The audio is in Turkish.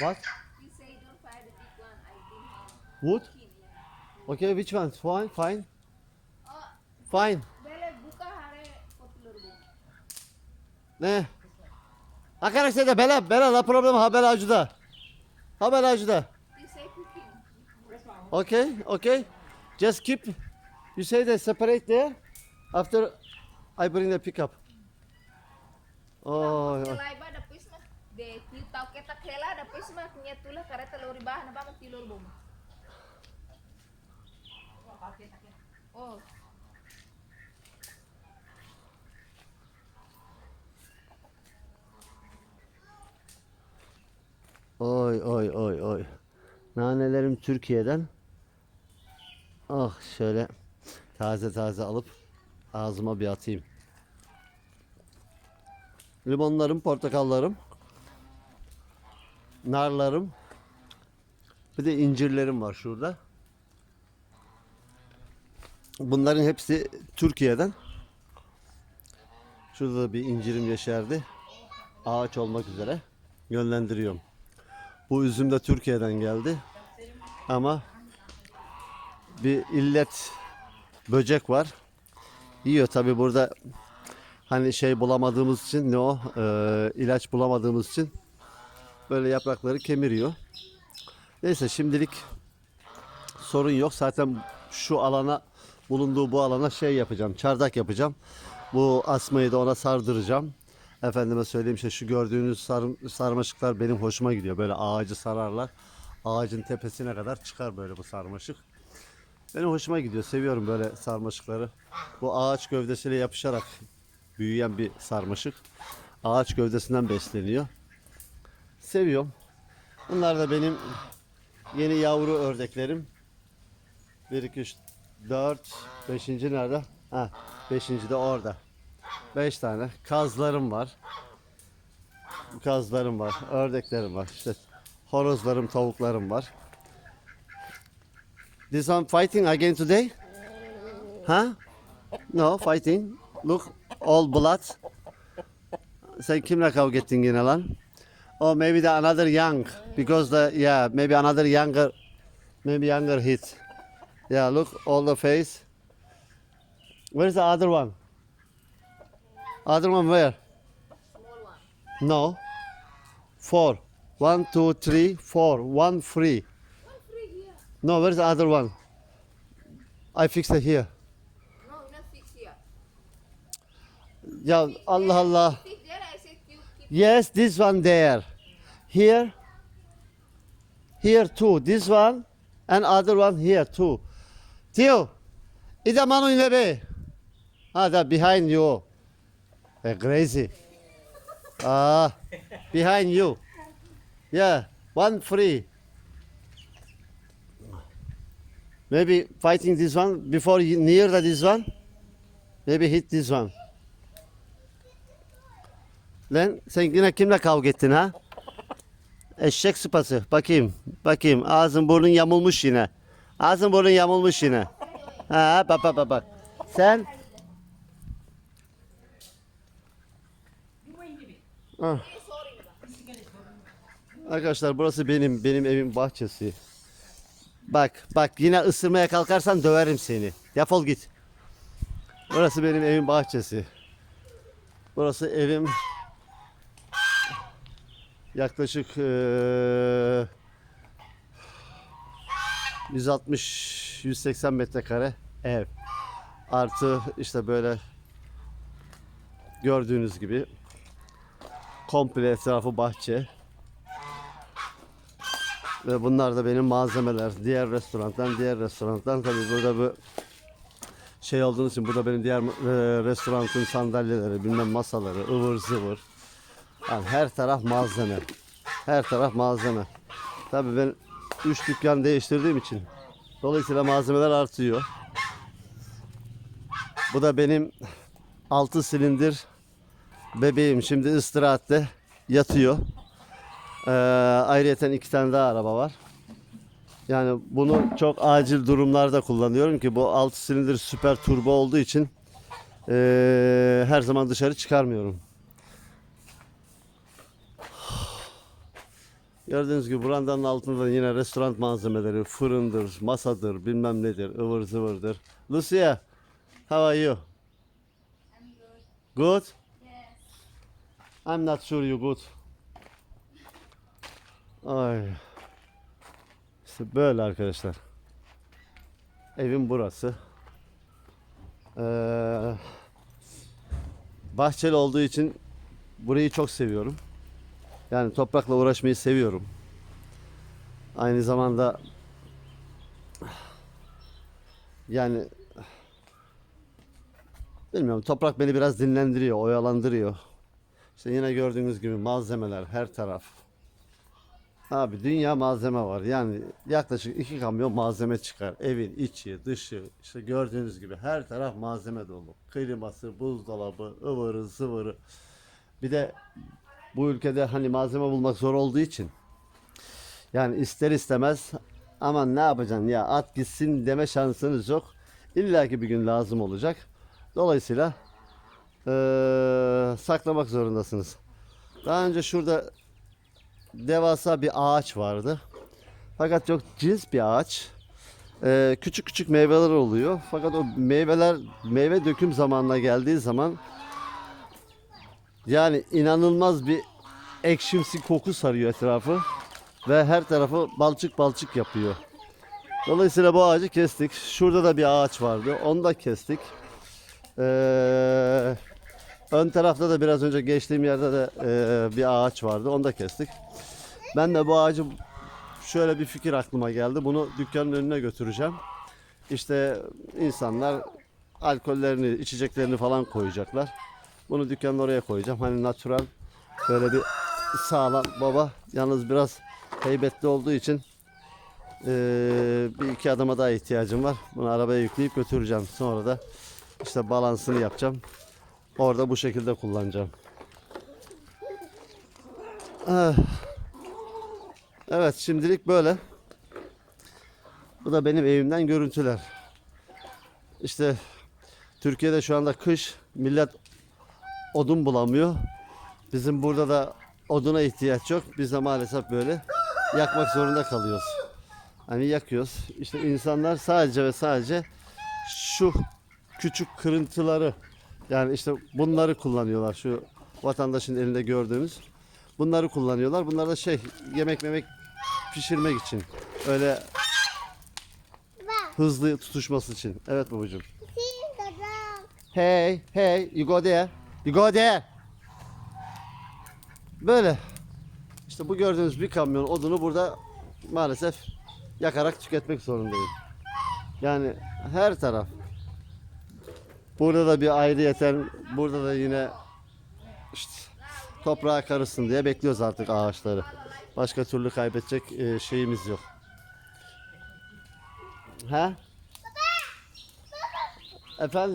What? You say don't fire the big one. I think Wood? kid. Okay, which one? Fine, fine. Oh, Fine. Ne? Arkadaşlar da bela bela la problem haber acuda. Haber acuda. Okay, okay. Just keep. You say they separate there. After I bring the pickup. Oh, tau kita kela dapis mah nya tulah kare telur bahan ba mah tilur bom. Oh, oy oy oy oy. Nanelerim Türkiye'den. Ah şöyle taze taze alıp ağzıma bir atayım. Limonlarım, portakallarım, narlarım, bir de incirlerim var şurada. Bunların hepsi Türkiye'den. Şurada da bir incirim yeşerdi. Ağaç olmak üzere yönlendiriyorum. Bu üzüm de Türkiye'den geldi. Ama bir illet böcek var. Yiyor tabi burada hani şey bulamadığımız için ne o Ee, ilaç bulamadığımız için böyle yaprakları kemiriyor. Neyse şimdilik sorun yok. Zaten şu alana bulunduğu bu alana şey yapacağım. Çardak yapacağım. Bu asmayı da ona sardıracağım. Efendime söyleyeyim işte şu gördüğünüz sar- sarmaşıklar benim hoşuma gidiyor. Böyle ağacı sararlar. Ağacın tepesine kadar çıkar böyle bu sarmaşık. Benim hoşuma gidiyor. Seviyorum böyle sarmaşıkları. Bu ağaç gövdesiyle yapışarak büyüyen bir sarmaşık. Ağaç gövdesinden besleniyor. Seviyorum. Bunlar da benim yeni yavru ördeklerim. 1, 2, 3, 4, 5. nerede? Ha, 5. de orada. 5 tane kazlarım var. Kazlarım var, ördeklerim var. İşte horozlarım, tavuklarım var. This one fighting again today? Huh? No, fighting. Look, all blood. Sen kimle kavga ettin yine lan? Oh, maybe the another young. Because the, yeah, maybe another younger, maybe younger hit. Yeah, look, all the face. Where's the other one? Other one where? one. No. Four. One, two, three, four. One here. No, where's the other one? I fixed it here. No, not fix here. Ya Allah Allah. Yes, this one there. Here. Here too. This one and other one here too. Tio, ida man in be. Ah, that behind you. Eh, crazy. Ah, behind you. Yeah, one free. Maybe fighting this one before you near the this one. Maybe hit this one. Lan sen yine kimle kavga ettin ha? Eşek sıpası. Bakayım. Bakayım. Ağzın burnun yamulmuş yine. Ağzın burnun yamulmuş yine. Ha bak bak bak bak. Sen Ah. Arkadaşlar burası benim benim evim bahçesi. Bak bak yine ısırmaya kalkarsan döverim seni. Defol git. Burası benim evim bahçesi. Burası evim yaklaşık eee 160-180 metrekare ev. Artı işte böyle gördüğünüz gibi komple etrafı bahçe. Ve bunlar da benim malzemeler. Diğer restorandan, diğer restorandan tabii burada bu şey olduğunuz için burada benim diğer e, restoranın sandalyeleri, bilmem masaları, ıvır zıvır. Yani her taraf malzeme. Her taraf malzeme. Tabii ben 3 dükkan değiştirdiğim için dolayısıyla malzemeler artıyor. Bu da benim 6 silindir bebeğim. Şimdi istirahatte yatıyor. Ee, ayrıyeten iki tane daha araba var. Yani bunu çok acil durumlarda kullanıyorum ki bu 6 silindir süper turbo olduğu için ee, her zaman dışarı çıkarmıyorum. Gördüğünüz gibi burandanın altında yine restoran malzemeleri, fırındır, masadır, bilmem nedir, ıvır zıvırdır. Lucia, how are you? Good? I'm not sure you good. Ay. İşte böyle arkadaşlar. Evim burası. Ee, bahçeli olduğu için burayı çok seviyorum. Yani toprakla uğraşmayı seviyorum. Aynı zamanda yani bilmiyorum toprak beni biraz dinlendiriyor, oyalandırıyor. İşte yine gördüğünüz gibi malzemeler her taraf. Abi dünya malzeme var. Yani yaklaşık iki kamyon malzeme çıkar. Evin içi, dışı, işte gördüğünüz gibi her taraf malzeme dolu. Kliması, buzdolabı, ıvırı, zıvırı. Bir de bu ülkede hani malzeme bulmak zor olduğu için yani ister istemez aman ne yapacaksın ya at gitsin deme şansınız yok. İlla ki bir gün lazım olacak. Dolayısıyla eee, saklamak zorundasınız. Daha önce şurada devasa bir ağaç vardı. Fakat çok cins bir ağaç. Eee, küçük küçük meyveler oluyor. Fakat o meyveler meyve döküm zamanına geldiği zaman yani inanılmaz bir ekşimsi koku sarıyor etrafı ve her tarafı balçık balçık yapıyor. Dolayısıyla bu ağacı kestik. Şurada da bir ağaç vardı. Onu da kestik. Ee, ön tarafta da biraz önce geçtiğim yerde de e, bir ağaç vardı. Onu da kestik. Ben de bu ağacı şöyle bir fikir aklıma geldi. Bunu dükkanın önüne götüreceğim. İşte insanlar alkollerini, içeceklerini falan koyacaklar. Bunu dükkanın oraya koyacağım. Hani natural böyle bir sağlam baba. Yalnız biraz heybetli olduğu için eee, bir iki adama daha ihtiyacım var. Bunu arabaya yükleyip götüreceğim. Sonra da işte balansını yapacağım. Orada bu şekilde kullanacağım. Ah. Evet şimdilik böyle. Bu da benim evimden görüntüler. İşte Türkiye'de şu anda kış millet odun bulamıyor. Bizim burada da oduna ihtiyaç yok. Biz de maalesef böyle yakmak zorunda kalıyoruz. Hani yakıyoruz. İşte insanlar sadece ve sadece şu küçük kırıntıları yani işte bunları kullanıyorlar. Şu vatandaşın elinde gördüğünüz bunları kullanıyorlar. Bunlar da şey yemek memek pişirmek için. Öyle hızlı tutuşması için. Evet babacığım. Hey, hey, you go there. You go there. Böyle. İşte bu gördüğünüz bir kamyon odunu burada maalesef yakarak tüketmek zorundayım. Yani her taraf. Burada da bir ayrıyeten, burada da yine işte toprağa karışsın diye bekliyoruz artık ağaçları. Başka türlü kaybedecek e, şeyimiz yok. Ha? Efendim?